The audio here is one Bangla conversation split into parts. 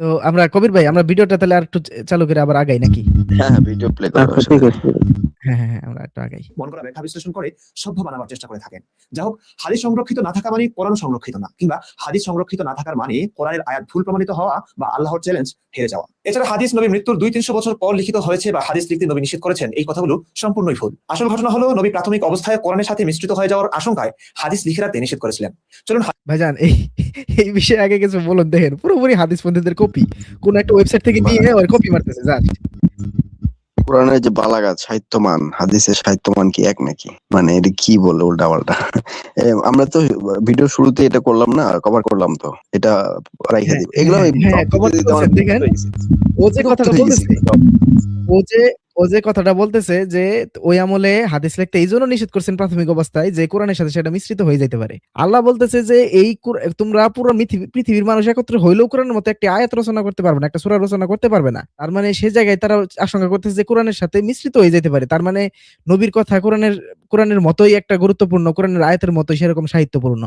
তো আমরা কবির ভাই আমরা ভিডিওটা তাহলে আর একটু চালু করে আবার আগাই নাকি? হ্যাঁ ভিডিও প্লে করো ঠিক আছে। হ্যাঁ হ্যাঁ হ্যাঁ, আমরা একটু আগাই। মন করা ব্যাখ্যা বিশ্লেষণ করে সভ্য বানাবার চেষ্টা করে থাকেন। যাই হোক হাদিস সংরক্ষিত না থাকা মানে কোরআন সংরক্ষিত না কিংবা হাদিস সংরক্ষিত না থাকার মানে কোরআনের আয়াত ভুল প্রমাণিত হওয়া বা আল্লাহর চ্যালেঞ্জ হেরে যাওয়া। এছাড়া হাদিস নবী মৃত্যুর দুই তিনশো বছর পর লিখিত হয়েছে বা হাদিস লিখতে নবী নিষেধ করেছেন এই কথাগুলো সম্পূর্ণই ভুল। আসল ঘটনা হলো নবী প্রাথমিক অবস্থায় কোরআনের সাথে মিশ্রিত হয়ে যাওয়ার আশঙ্কায় হাদিস লিখে রাখতে নিষেধ করেছিলেন। চলুন ভাইজান এই এই বিষয়ে আগে কিছু বলুন দেখেন পুরোপুরি হাদিস পন্থীদের কপি কোন একটা ওয়েবসাইট থেকে নিয়ে কপি মারতেছে জাস্ট। কোরআনের যে বালাগাছ সাহিত্যমান হাদিসের সাহিত্যমান কি এক নাকি? মানে এটা কি বলে উল্টা পাল্টা আমরা তো ভিডিও শুরুতে এটা করলাম না কভার করলাম তো। এটা রাইখা হ্যাঁ, দিব। এগুলো হ্যাঁ, হয়ে। ও যে কথাটা বলতেছে ও যে ও যে কথাটা বলতেছে যে ওই আমলে হাদিস লিখতে এই জন্য নিষেধ করছেন প্রাথমিক অবস্থায় যে কোরআনের সাথে সেটা মিশ্রিত হয়ে যেতে পারে। আল্লাহ বলতেছে যে এই তোমরা পুরো পৃথিবীর মানুষ একত্র হইলেও কোরআনের মতো একটি আয়াত রচনা করতে পারবে না, একটা সূরা রচনা করতে পারবে না। তার মানে সেই জায়গায় তারা আশঙ্কা করতেছে যে কোরআনের সাথে মিশ্রিত হয়ে যেতে পারে। তার মানে নবীর কথা কোরআনের কোরআনের মতোই একটা গুরুত্বপূর্ণ, কোরআনের আয়াতের মতোই সেরকম সাহিত্যপূর্ণ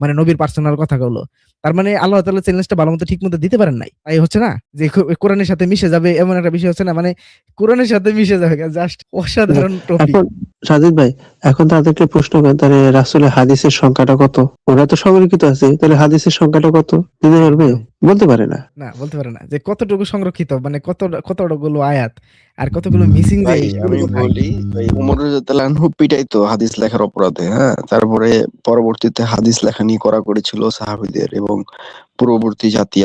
মানে নবীর পার্সোনাল কথাগুলো। তার মানে আল্লাহ তাআলা চ্যালেঞ্জটা ভালো মতো ঠিক মতো দিতে পারেন নাই। তাই হচ্ছে না? যে কোরআনের সাথে মিশে যাবে এমন একটা বিষয় হচ্ছে না? মানে কোরআনের সাথে মিশে যাবে জাস্ট অসাধারণ টপিক এখন সাজিদ ভাই এখন তাদেরকে প্রশ্ন করেন তাহলে রাসুলের হাদিসের সংখ্যাটা কত? ওরা তো সংরক্ষিত আছে তাহলে হাদিসের সংখ্যাটা কত? দিতে পারবে? বলতে পারে না। না বলতে পারে না। যে কতটুকু সংরক্ষিত মানে কত কতগুলো আয়াত আর কতগুলো মিসিং ভাই আমি বলি উমর রাদিয়াল্লাহু পিটাইতো হাদিস লেখার অপরাধে হ্যাঁ? তারপরে পরবর্তীতে হাদিস লেখা নিয়ে করা করেছিল সাহাবীদের এবং পূর্ববর্তী জাতি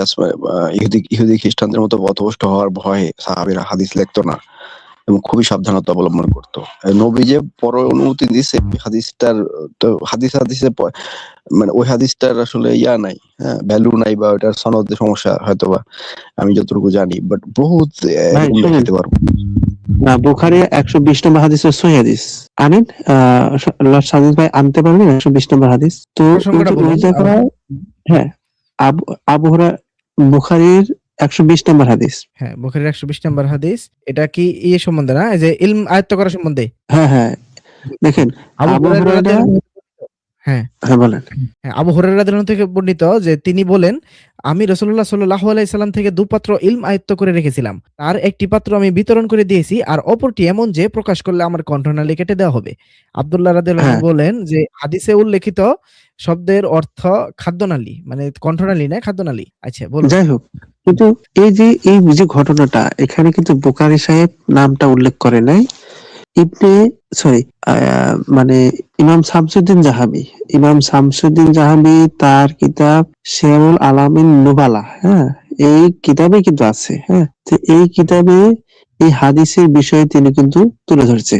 ইহুদি ইহুদি খ্রিস্টানদের মতো পথভ্রষ্ট হওয়ার ভয়ে সাহাবীরা হাদিস লিখতো না। এবং খুবই সাবধানতা অবলম্বন করতো। নবী যে পর অনুমতি দিছে হাদিসটার তো হাদিস হাদিসে মানে ওই হাদিসটার আসলে ইয়া নাই হ্যাঁ ভ্যালু নাই বা ওটার সনদের সমস্যা হয়তো বা আমি যতটুকু জানি বাট বহুত। দেখাতে পারব। না বুখারি একশো বিশ নম্বর হাদিসের সহি হাদিস। আনেন সাজিদ ভাই আনতে পারবেন একশো বিশ নম্বর হাদিস? তো হ্যাঁ আবু আবু হুরা বুখারির একশো বিশ নম্বর হাদিস। হ্যাঁ বুখারীর 120 নম্বর হাদিস। এটা কি ইয়ে সম্বন্ধে না? যে ইলম আয়ত্ত করা সম্বন্ধে? হ্যাঁ হ্যাঁ। দেখেন আবু হুরায়রা হ্যাঁ। হ্যাঁ বলেন। হ্যাঁ, আবু হুরায়রা রাদিয়াল্লাহু থেকে বর্ণিত যে তিনি বলেন আমি রাসূলুল্লাহ সাল্লাল্লাহু আলাইহি সাল্লাম থেকে দুপাত্র ইলম আয়ত্ত করে রেখেছিলাম। তার একটি পাত্র আমি বিতরণ করে দিয়েছি আর অপরটি এমন যে প্রকাশ করলে আমার কণ্ঠনালী কেটে দেওয়া হবে। আব্দুল্লাহ রাদিয়াল্লাহু হ্যাঁ। বলেন যে হাদিসে উল্লেখিত শব্দের অর্থ খাদ্যনালী মানে কণ্ঠনালী না খাদ্যনালী। আচ্ছা বলুন। যাই হোক কিন্তু এই যে এই যে ঘটনাটা এখানে কিন্তু বুকারি সাহেব নামটা উল্লেখ করে নাই। ইবনে সরি মানে ইমাম শামসুদ্দিন জাহাবি ইমাম শামসুদ্দিন জাহাবি তার কিতাব শেরুল আলামিন নুবালা হ্যাঁ এই কিতাবে কিন্তু আছে হ্যাঁ তো এই কিতাবে এই হাদিসের বিষয়ে তিনি কিন্তু তুলে ধরছে।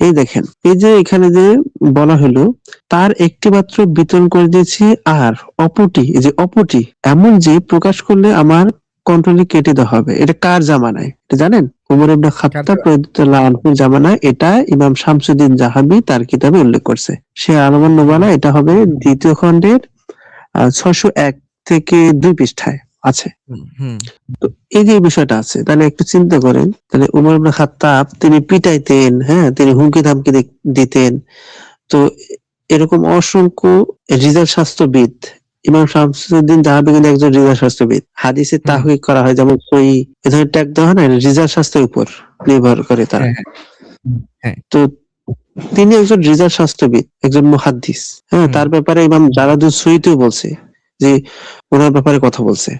এই দেখেন, এই যে এখানে যে বলা হলো, তার একটি মাত্র বিতরণ করে দিয়েছি আর অপরটি, এই যে অপরটি, এমন যে প্রকাশ করলে আমার কন্ট্রোলে কেটে দেওয়া হবে। এটা কার জামানায়? এটা জানেন? উমর ইবনে খাত্তাব রাদিয়াল্লাহু আনহুর জামানায় এটা ইমাম শামসুদ্দিন জাহাবি তার কিতাবে উল্লেখ করছে। সে আলমান নোবালা এটা হবে দ্বিতীয় খণ্ডের ছশো এক থেকে দুই পৃষ্ঠায় আছে। তো এই যে বিষয়টা আছে তাহলে একটু চিন্তা করেন। তাহলে উমর ইবনে খাত্তাব তিনি পিটাইতেন হ্যাঁ তিনি হুমকি ধামকি দিতেন। তো এরকম অসংখ্য রিজাল স্বাস্থ্যবিদ ইমাম শামসুদ্দিন জাহাবি কিন্তু একজন রিজাল স্বাস্থ্যবিদ হাদিসে। তাহকিক করা হয় যেমন সই এ ধরনের ট্যাগ দেওয়া না রিজাল স্বাস্থ্যের উপর নির্ভর করে তারা। হ্যাঁ, হ্যাঁ। তো তিনি একজন রিজাল স্বাস্থ্যবিদ একজন মুহাদ্দিস। হ্যাঁ তার ব্যাপারে ইমাম জালাদুল সুইতেও বলছে যে ওনার ব্যাপারে কথা বলছে।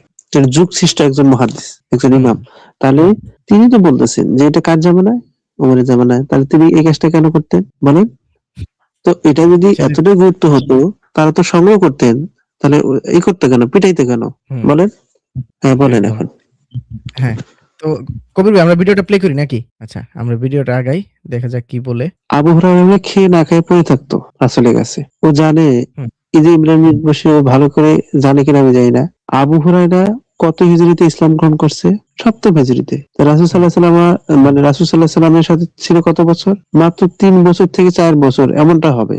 যুগ সৃষ্ট একজন মহাদিস একজন। ইমাম। তাহলে তিনি তো বলতেছেন যে এটা কার জামানায়? উমরের জামানায়। তাহলে তিনি এই কাজটা কেন করতেন? বলেন। তো এটা যদি এতটাই গুরুত্ব হতো তারা তো সংগ্রহ করতেন তাহলে এই করতে কেন? পিটাইতে কেন? বলেন? হ্যাঁ বলেন এখন। হ্যাঁ তো কবির ভাই আমরা ভিডিওটা প্লে করি নাকি? আচ্ছা আমরা ভিডিওটা আগাই দেখা যাক কি বলে। আবু হুরায়রা খেয়ে না খেয়ে পড়ে থাকতো রাসূলের কাছে। ও জানে। এই যে ইমরান বসে ও ভালো করে জানে কিনা আমি জানি না। আবু হুরায়রা কত হিজরিতে ইসলাম গ্রহণ করছে? সপ্তম হিজরিতে। রাসূল সাল্লাহ সাল্লাম মানে রাসূল সাল্লাহ সাল্লামের সাথে ছিল কত বছর? মাত্র তিন বছর থেকে চার বছর এমনটা হবে।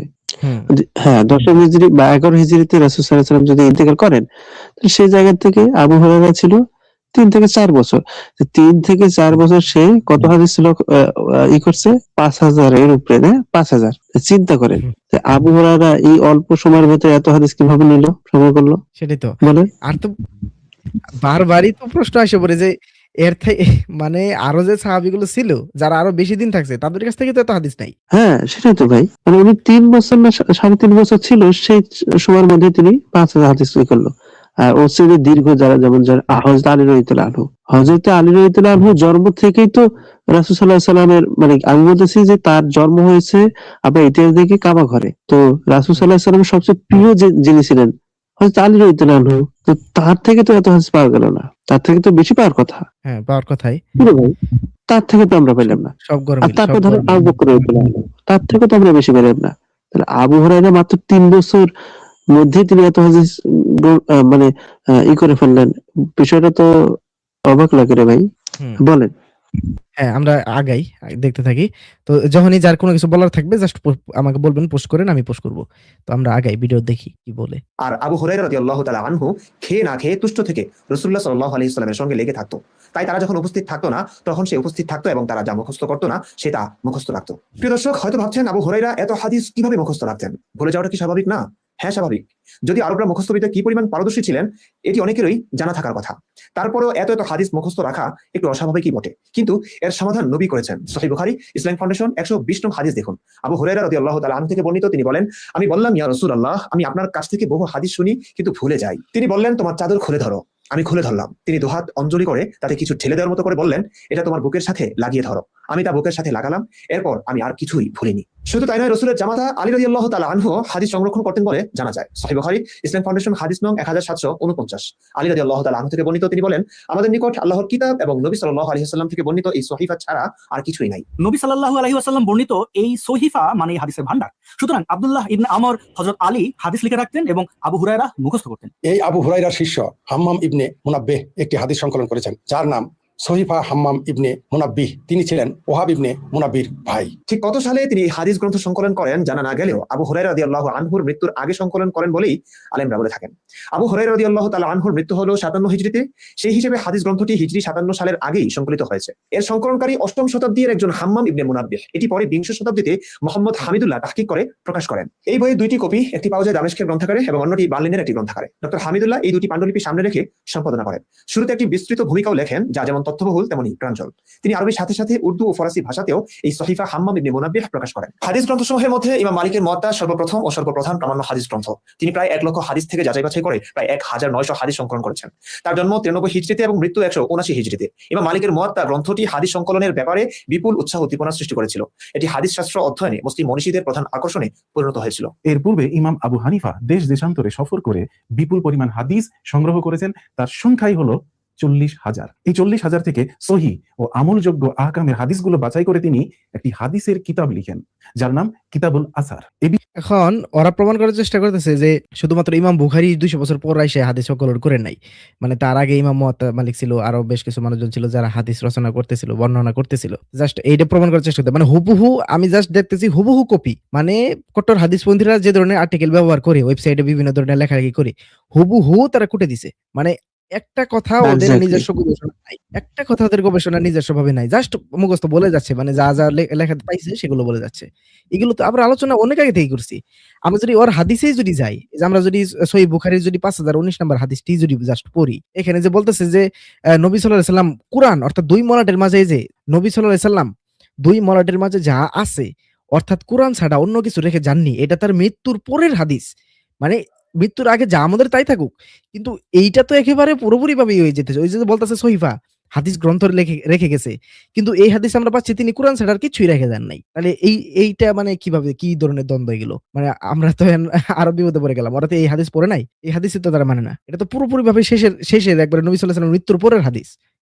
হ্যাঁ দশম হিজরি বা এগারো হিজরিতে রাসূল সাল্লাম যদি ইন্তেকাল করেন তাহলে সেই জায়গা থেকে আবু হুরায়রা ছিল তিন থেকে চার বছর। তিন থেকে চার বছর সে কত হাদিস ছিল ই করছে? পাঁচ হাজারের উপরে না? পাঁচ হাজার। চিন্তা করেন। আবু হুরায়রা এই অল্প সময়ের ভেতরে এত হাদিস কীভাবে নিল? সংগ্রহ করল? সেটাই তো। বলে আর তো বারবারই তো প্রশ্ন আসে পড়ে যে এর থেকে মানে আরও যে সাহাবিগুলো ছিল, যারা আরও বেশি দিন থাকছে, তাদের কাছ থেকে তো এত হাদিস নাই। হ্যাঁ সেটাই তো ভাই। মানে উনি তিন বছর না সাড়ে তিন বছর ছিল, সেই সময়ের মধ্যে তিনি পাঁচ হাজার হাদিস তৈরি করল। আর দীর্ঘ যারা, যেমন হজরত আলী আনহু। হজরত আলী আনহু জন্ম থেকেই তো রাসুল সাল্লাহ সাল্লামের মানে আমি বলতেছি যে তার জন্ম হয়েছে আপনার ইতিহাস দেখে কাবা ঘরে। তো রাসুল সাল্লাহ সাল্লামের সবচেয়ে প্রিয় যে, যিনি ছিলেন হজরত আলী রহিতুল্লাহ আনহু তো তার থেকে তো এত হাদিস পাওয়া গেল না। তার থেকে তো বেশি পাওয়ার কথা। হ্যাঁ পাওয়ার কথাই। তার থেকে তো আমরা পেলাম না। সব গরম আর তারপর ধরো আবু বকর তার থেকে তো আমরা বেশি পেলাম না। তাহলে আবু হুরায়রা মাত্র তিন বছর মধ্যে তিনি এত হাদিস মানে ই করে ফেললেন। বিষয়টা তো অবাক লাগে রে ভাই। বলেন। হ্যাঁ আমরা আগাই, দেখতে থাকি। তো যখনই যার কোনো কিছু বলার থাকবে জাস্ট আমাকে বলবেন পোস্ট করেন, আমি পোস্ট করব। তো আমরা আগাই ভিডিও দেখি কি বলে। আর আবু হুরাইরা রাদিয়াল্লাহু তাআলা আনহু খেয়ে না খেয়ে তুষ্ট থেকে রাসূলুল্লাহ সাল্লাল্লাহু আলাইহি সাল্লামের সঙ্গে লেগে থাকতো। তাই তারা যখন উপস্থিত থাকতো না, তখন সে উপস্থিত থাকতো এবং তারা যা মুখস্থ করতো না সেটা মুখস্থ রাখতো। প্রিয় দর্শক, হয়তো ভাবছেন আবু হুরাইরা এত হাদিস কীভাবে মুখস্থ রাখতেন? ভুলে যাওয়াটা কি স্বাভাবিক না? হ্যাঁ স্বাভাবিক। যদি আরবরা মুখস্থবিদ্যা কি পরিমাণ পারদর্শী ছিলেন, এটি অনেকেরই জানা থাকার কথা। তারপরেও এত এত হাদিস মুখস্থ রাখা একটু অস্বাভাবিকই বটে। কিন্তু এর সমাধান নবী করেছেন। সহি বুখারি ইসলাম ফাউন্ডেশন, একশো বিশ নং হাদিস দেখুন। আবু হুরাইরা রদি আল্লাহ তালা থেকে বর্ণিত, তিনি বলেন, আমি বললাম, ইয়া রসুল আল্লাহ আমি আপনার কাছ থেকে বহু হাদিস শুনি, কিন্তু ভুলে যাই। তিনি বললেন, তোমার চাদর খুলে ধরো। আমি খুলে ধরলাম। তিনি দুহাত অঞ্জলি করে তাতে কিছু ঠেলে দেওয়ার মতো করে বললেন এটা তোমার বুকের সাথে লাগিয়ে ধরো। আমি তা বুকের সাথে লাগালাম এরপর আমি আর কিছুই ভুলিনি। শুধু তাই নয় রসুলের জামাতা আলী রাজি আল্লাহ তালা আনহু হাদিস সংরক্ষণ করতেন বলে জানা যায়। সাহি বখারি ইসলাম ফাউন্ডেশন হাদিস নং এক হাজার সাতশো উনপঞ্চাশ আলী রাজি আল্লাহ তালা আনহু থেকে বর্ণিত তিনি বলেন আমাদের নিকট আল্লাহর কিতাব এবং নবী সাল্লাহ আলহিহাল্লাম থেকে বর্ণিত এই সহিফা ছাড়া আর কিছুই নাই। নবী সাল্লাল্লাহু আলাইহি ওয়াসাল্লাম বর্ণিত এই সহিফা মানে হাদিসের ভান্ডার সুতরাং আব্দুল্লাহ ইবনে আমর হযরত আলী হাদিস লিখে রাখতেন এবং আবু হুরায়রা মুখস্থ করতেন। এই আবু হুরাইরার শিষ্য হাম্মাম ইবনে মুনাব্বেহ একটি হাদিস সংকলন করেছেন যার নাম সহিফা হাম্মাম ইবনে মুনাব্বিহ তিনি ছিলেন ওহাব ইবনে মুনাব্বির ভাই। ঠিক কত সালে তিনি হাদিস গ্রন্থ সংকলন করেন জানা না গেলেও আবু হুরাই রাদি আল্লাহ আনহুর মৃত্যুর আগে সংকলন করেন বলেই আলেমরা বলে থাকেন। আবু হুরাই রাদি আল্লাহ তালা আনহুর মৃত্যু হলো সাতান্ন হিজড়িতে। সেই হিসেবে হাদিস গ্রন্থটি হিজড়ি সাতান্ন সালের আগেই সংকলিত হয়েছে। এর সংকলনকারী অষ্টম শতাব্দীর একজন হাম্মাম ইবনে মুনাব্বিহ এটি পরে বিংশ শতাব্দীতে মোহাম্মদ হামিদুল্লাহ তাহকিক করে প্রকাশ করেন। এই বইয়ের দুইটি কপি, একটি পাওয়া যায় দামেস্কের গ্রন্থাগারে এবং অন্যটি বার্লিনের একটি গ্রন্থাগারে। ডক্টর হামিদুল্লাহ এই দুটি পাণ্ডুলিপি সামনে রেখে সম্পাদনা করেন। শুরুতে একটি বিস্তৃত ভূমিকাও লেখেন, যা যেমন তথ্যবহুল তেমনি প্রাঞ্জল। তিনি আরবির সাথে সাথে উর্দু ও ফরাসি ভাষাতেও এই সহিফা হাম্মাম ইবনে মুনাব্বিহ প্রকাশ করেন। হাদিস গ্রন্থসমূহের মধ্যে ইমাম মালিকের মতটা সর্বপ্রথম ও সর্বপ্রধান প্রামাণ্য হাদিস গ্রন্থ। তিনি প্রায় এক লক্ষ হাদিস থেকে যাচাই বাছাই করে প্রায় এক হাজার নয়শো হাদিস সংকলন করেছেন। তার জন্ম তিরানব্বই হিজড়িতে এবং মৃত্যু একশো উনাশি হিজড়িতে। ইমাম মালিকের মত তার গ্রন্থটি হাদিস সংকলনের ব্যাপারে বিপুল উৎসাহ উদ্দীপনা সৃষ্টি করেছিল। এটি হাদিস শাস্ত্র অধ্যয়নে মুসলিম মনীষীদের প্রধান আকর্ষণে পরিণত হয়েছিল। এর পূর্বে ইমাম আবু হানিফা দেশ দেশান্তরে সফর করে বিপুল পরিমাণ হাদিস সংগ্রহ করেছেন। তার সংখ্যাই হলো চল্লিশ হাজার। এই চল্লিশ হাজার থেকে সহি ও আমলযোগ্য আহকামের হাদিসগুলো বাছাই করে তিনি একটি হাদিসের কিতাব লিখেন, যার নাম কিতাবুল আসার। এখন ওরা প্রমাণ করার চেষ্টা করতেছে যে শুধুমাত্র ইমাম বুখারি দুইশো বছর পর এসে হাদিস সংকলন করে নাই। মানে তার আগে ইমাম মুয়াত্তা মালিক ছিল, আরও বেশ কিছু মানুষজন ছিল যারা হাদিস রচনা করতেছিল, বর্ণনা করতেছিল। জাস্ট এইটা প্রমাণ করার চেষ্টা করতে মানে হুবহু আমি জাস্ট দেখতেছি হুবহু কপি। মানে কট্টর হাদিস হাদিসপন্থীরা যে ধরনের আর্টিকেল ব্যবহার করে ওয়েবসাইটে বিভিন্ন ধরনের লেখালেখি করে, হুবহু তারা কুটে দিছে। মানে একটা কথা ওদের নিজস্ব গবেষণা নাই। একটা কথা ওদের গবেষণা নিজস্ব ভাবে নাই। জাস্ট মুখস্থ বলে যাচ্ছে মানে যা যা লেখাতে পাইছে সেগুলো বলে যাচ্ছে। এগুলো তো আমরা আলোচনা অনেক আগে থেকে করছি। আমরা যদি ওর হাদিসেই যদি যাই যে আমরা যদি সহি বুখারির যদি পাঁচ হাজার উনিশ নম্বর হাদিসটি যদি জাস্ট পড়ি এখানে যে বলতেছে যে নবী সাল্লাহ সাল্লাম কোরআন অর্থাৎ দুই মলাটের মাঝে এই যে নবী সাল্লাহ সাল্লাম দুই মলাটের মাঝে যা আছে অর্থাৎ কোরআন ছাড়া অন্য কিছু রেখে যাননি এটা তার মৃত্যুর পরের হাদিস। মানে মৃত্যুর আগে যা আমাদের তাই থাকুক। কিন্তু এইটা তো একেবারে পুরোপুরি ভাবে হয়ে যেতেছে। ওই যে বলতেছে সহিফা, হাদিস গ্রন্থ রেখে রেখে গেছে। কিন্তু এই হাদিস আমরা পাচ্ছি তিনি কোরআন আর কিছুই রেখে দেন নাই। তাহলে এই, এইটা মানে কীভাবে, কি ধরনের দ্বন্দ্ব এগুলো? মানে আমরা তো আরও বিপদে পড়ে গেলাম। ওরা তো এই হাদিস পড়ে নাই। এই হাদিসে তো তারা মানে না। এটা তো পুরোপুরি ভাবে শেষের শেষের একবারে নবী সাল্লাহ মৃত্যুর পরের হাদিস।